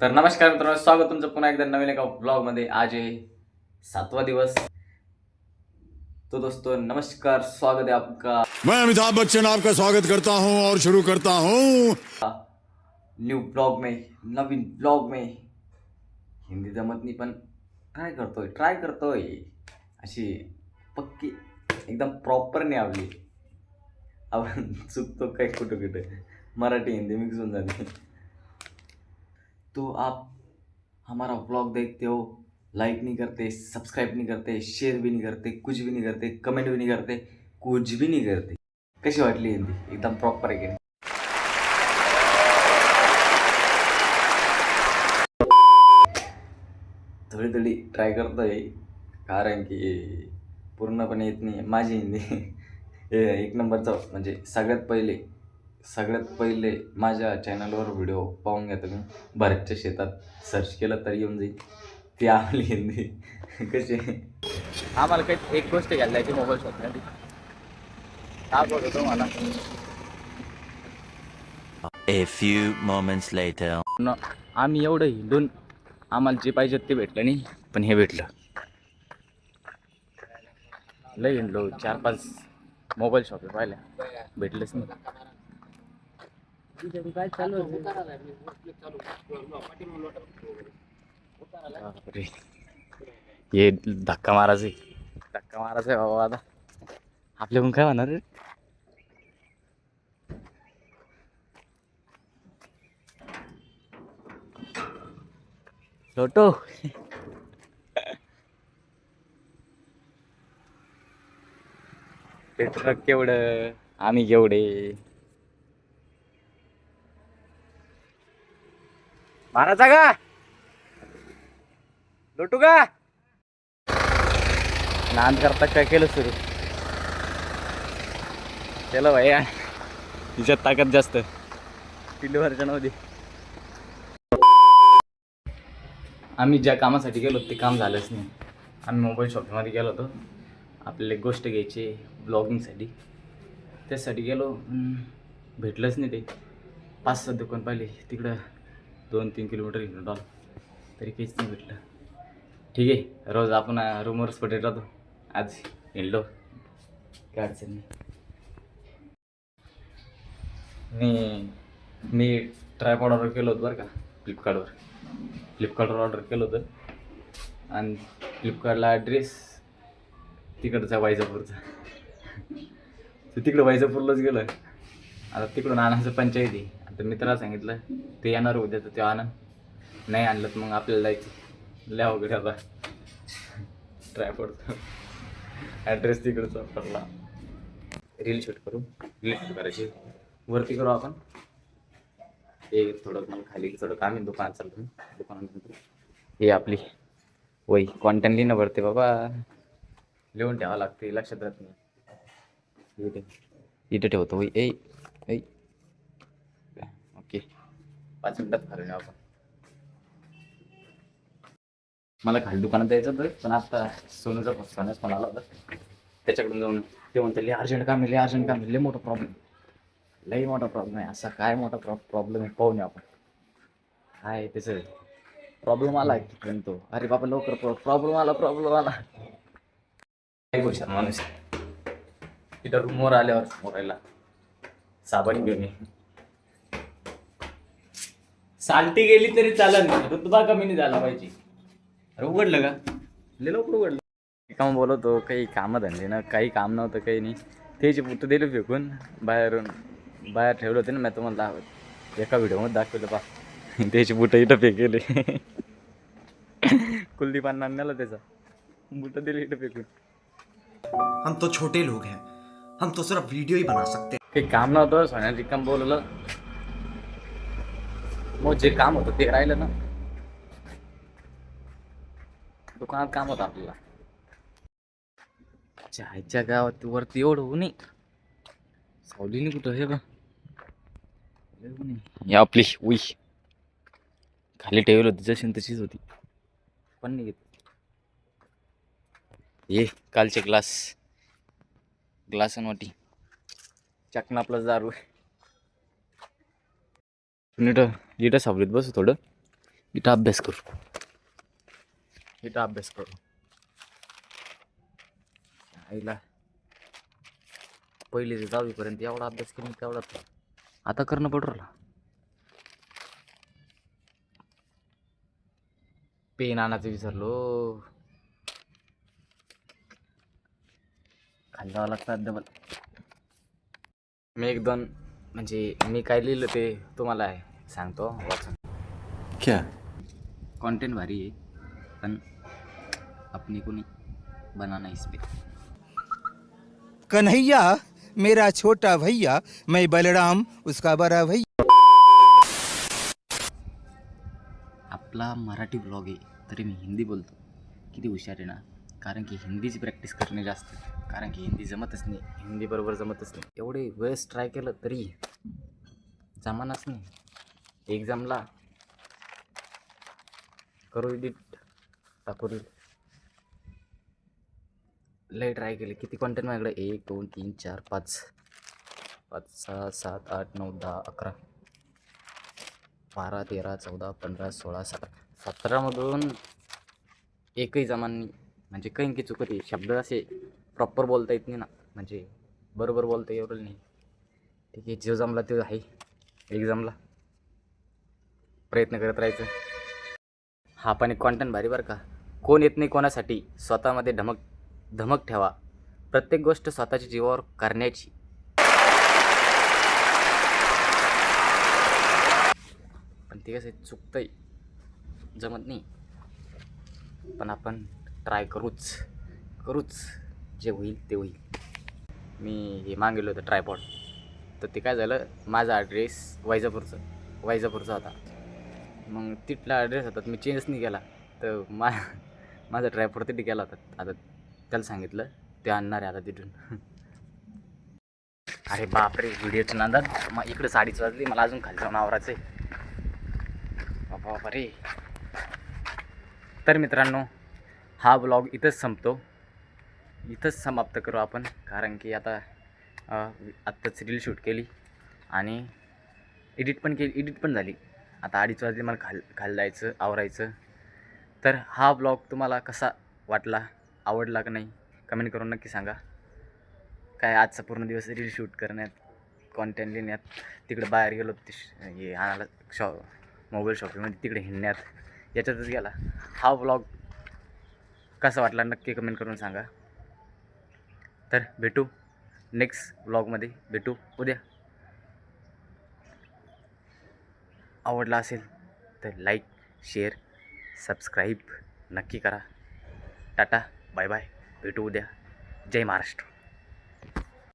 तर नमस्कार मित्रांनो स्वागत तुमचं पुन्हा एकदा नवीन एका ब्लॉगमध्ये आज आहे सातवा दिवस. तो दोस्तों नमस्कार स्वागत है आपका. मैं अमिताभ बच्चन आपका स्वागत करता हूं और शुरू करता हूं। न्यू ब्लॉग में नवीन ब्लॉग में. हिंदी जमत नाही पण ट्राय करतोय ट्राय करतोय. अशी पक्की एकदम प्रॉपर नाही आपली. आपण चुकतो काय कुठं कुठं मराठी हिंदी मिक्स होऊन जाते. तो आप हमारा ब्लॉग देखते हो लाइक नहीं करते सब्सक्राइब नहीं करते शेयर भी नहीं करते कुछ भी नहीं करते कमेंट भी नहीं करते कुछ भी नहीं करते। कशी वाटली हिंदी? एकदम प्रॉपर आहे की थोडी थोडी ट्राय करतोय कारण की पूर्णपणे येत नाही माझी हिंदी. हे एक नंबरचा म्हणजे सगळ्यात पहिले सगळ्यात पहिले माझ्या चॅनलवर व्हिडिओ पाहून घ्या तुम्ही. भरतच्या शेतात सर्च केलं तरी येऊन जाईल. ती आपली हिंदी कशी? आम्हाला काही एक गोष्ट घ्यायला मोबाईल शॉपसाठी हा बोलतो तो मला A few moments later. आम्ही एवढं हिंडून आम्हाला जे पाहिजे ते भेटलं नाही पण हे भेटलं. लय हिंडलो चार पाच मोबाईल शॉप आहे पाहिल्या. भेटलंच नाही. काय चालू हे धक्का मारायचे धक्का मारायचा आहे बाबा आता. आपल्याकडून काय होणार रे छोटो ते ट्रक केवढं? आम्ही केवढे? मारायचा का? लोटू का? नांद करता काय केलं सुरू? केलं भैया तिच्यात ताकद जास्त. पिल्लूवरच्या नव्हती आम्ही ज्या कामासाठी गेलो ते काम झालंच नाही. आम्ही मोबाईल शॉपिंगमध्ये गेलो होतो. आपल्याला एक गोष्ट घ्यायची ब्लॉगिंगसाठी त्यासाठी गेलो. भेटलंच नाही ते. पाच सात दुकान पाहिले. तिकडं दोन तीन किलोमीटर घेऊन आलो तरी काहीच नाही भेटलं. ठीक आहे रोज आपण रूमवरच पटेल राहतो. आज हिंडलो. काय अडचण नाही. मी मी ट्रायपॉड ऑर्डर केलं होतं बरं का फ्लिपकार्टवर फ्लिपकार्टवर ऑर्डर केलं होतं. आणि फ्लिपकार्टला ॲड्रेस तिकडचा वायजापूरचा तर तिकडं वायजापूरलाच गेलं आता तिकडून आणायचं पंचायती तर मित्राला सांगितलं ते येणार उद्या तर ते आणन नाही आणलं तर मग आपल्याला जायचं. लय वगैरे आहे आता. ट्रायपॉडचा ॲड्रेस तिकडचा पडला रील शूट करू. रील शूट करायची. वरती करू आपण. हे थोडं मग खाली थोडं काम आहे दुकानात चालतो. दुकानात हे आपली वही. कॉन्टॅक्ट लिहिणं भरते बाबा. लिहून ठेवावं लागते लक्षात राहत नाही. इथे इथे ठेवतो. वही. ए ऐ. ओके. पाच मिनिटात खाली आपण. मला खाली दुकानात द्यायचं होतं पण आता सोनूचा सोन्याच पण आला होता. त्याच्याकडून जाऊन ते म्हणते लय अर्जंट काम आहे लय अर्जंट काम आहे लय मोठा प्रॉब्लेम लय मोठा प्रॉब्लेम आहे असा काय मोठा प्रॉ प्रॉब्लेम आहे पाहून आपण. काय त्याचं? प्रॉब्लेम आला की पण तो. अरे बाबा लवकर प्रॉब्लेम आला प्रॉब्लेम आला. काय गोष्ट माणूस? तिथं रूमवर आल्यावर मोरायला साबण घेऊन ये. साल्टी गेली तरी चालेल नाही रुतबा कमी नाही झाला पाहिजे. अरे उघडलं का? लय लवकर उघडलं. काम बोलवतो काही कामं धंदे ना काही काम नव्हतं काही नाही. त्याचे पुतं दिले फेकून बाहेरून बाहेर ठेवलं होते ना मी तुम्हाला दाखवत. एका व्हिडिओमध्ये दाखवलं पा त्याची बुटं इथं फेकेले. कुलदीपांना नेला त्याचा. बुटं दिले इथं फेकून. हम तो छोटे लोग हैं. हम तो सिर्फ वीडियो ही बना सकते हैं. काही काम नव्हतं सोन्या रिकाम बोलवलं मग जे काम होतं ते राहिलं ना. दुकानात काम होतं आपल्याला. चायच्या गावात वरती एवढं होऊ नये सावलीने कुठं हे बा आपली उई. खाली ठेवलं होती जशी तशीच होती. पण नाही घेत ये कालचे ग्लास. ग्लास आणि वाटी. चकना प्लस दारू नीट इथं सावलीत बसू थोडं. इथं अभ्यास करू. इथं अभ्यास करू. आईला पहिले ते दहावीपर्यंत एवढा अभ्यास केला तेवढा आता करणं पडू पेन आणायचं विसरलो. खाली लागतात डबल मी एक दोन म्हणजे मी काय लिहिलं ते तुम्हाला आहे. सांगतो वाचून. क्या? कंटेंट भारी आहे पण अपनी कोणी बनाना इसपे कन्हैया मेरा छोटा भैया मैं बलराम उसका बड़ा भैया। आपला मराठी ब्लॉग आहे तरी मी हिंदी बोलतो. किती हुशार आहे ना कारण की हिंदीची प्रॅक्टिस करणे जास्त कारण की हिंदी जमतच नाही हिंदी बरोबर जमतच नाही. एवढे वेळेस ट्राय केलं तरी जमानाच नाही. एक्झामला करू एडिट टाकून. लय ट्राय केले. किती कॉन्टेंट माझ्याकडे? एक दोन तीन चार पाच. पाच सहा सात आठ नऊ दहा अकरा. बारा तेरा चौदा पंधरा सोळा सतरा. सतरामधून एकही जमानी म्हणजे काही की चुकत आहे शब्द असे प्रॉपर बोलता येत नाही ना. म्हणजे बरोबर बोलता एवढं नाही. ठीक आहे जो जमला तो आहे. एक्झामला प्रयत्न करत राहायचं. हा पण एक कॉन्टेंट भारी बरं का. कोण येत नाही कोणासाठी स्वतःमध्ये धमक धमक ठेवा. प्रत्येक गोष्ट स्वतःच्या जीवावर करण्याची. पण ते कसं आहे, चुकतंय. जमत नाही. पण आपण ट्राय करूच. करूच. जे होईल ते होईल. मी हे मागेलो होतं ट्रायपॉड तर ते काय झालं माझा ॲड्रेस वैजापूरचं वैजापूरचा होता. मग तिथला ॲड्रेस होता मी चेंजच नाही केला. तर मा माझा ड्रायव्हर तिथे गेला होता. आता त्याला सांगितलं ते आणणार आहे आता तिथून. अरे बापरे व्हिडिओच्या नांदात. मग इकडे साडीच वाजली मला अजून खाली जाऊन आवरायचं आहे बाबा रे तर मित्रांनो हा ब्लॉग इथंच संपतो. इथंच समाप्त करू आपण कारण की आता आत्ताच रील शूट केली आणि एडिट पण केली एडिट पण झाली. आता अडीच वाजले मला खाल खाली जायचं आवरायचं. तर हा ब्लॉग तुम्हाला कसा वाटला? आवडला का नाही? कमेंट करून नक्की सांगा. काय आजचा पूर्ण दिवस रील शूट करण्यात कॉन्टेंट लिहिण्यात तिकडे बाहेर गेलो ते श- हे आणायला शॉ मोबाईल शॉपिंगमध्ये तिकडे हिंडण्यात याच्यातच गेला. हा ब्लॉग कसा वाटला नक्की कमेंट करून सांगा. तर भेटू नेक्स्ट ब्लॉगमध्ये भेटू उद्या. आवडला असेल तर लाईक शेअर सबस्क्राईब नक्की करा. टाटा बाय बाय भेटू उद्या. जय महाराष्ट्र.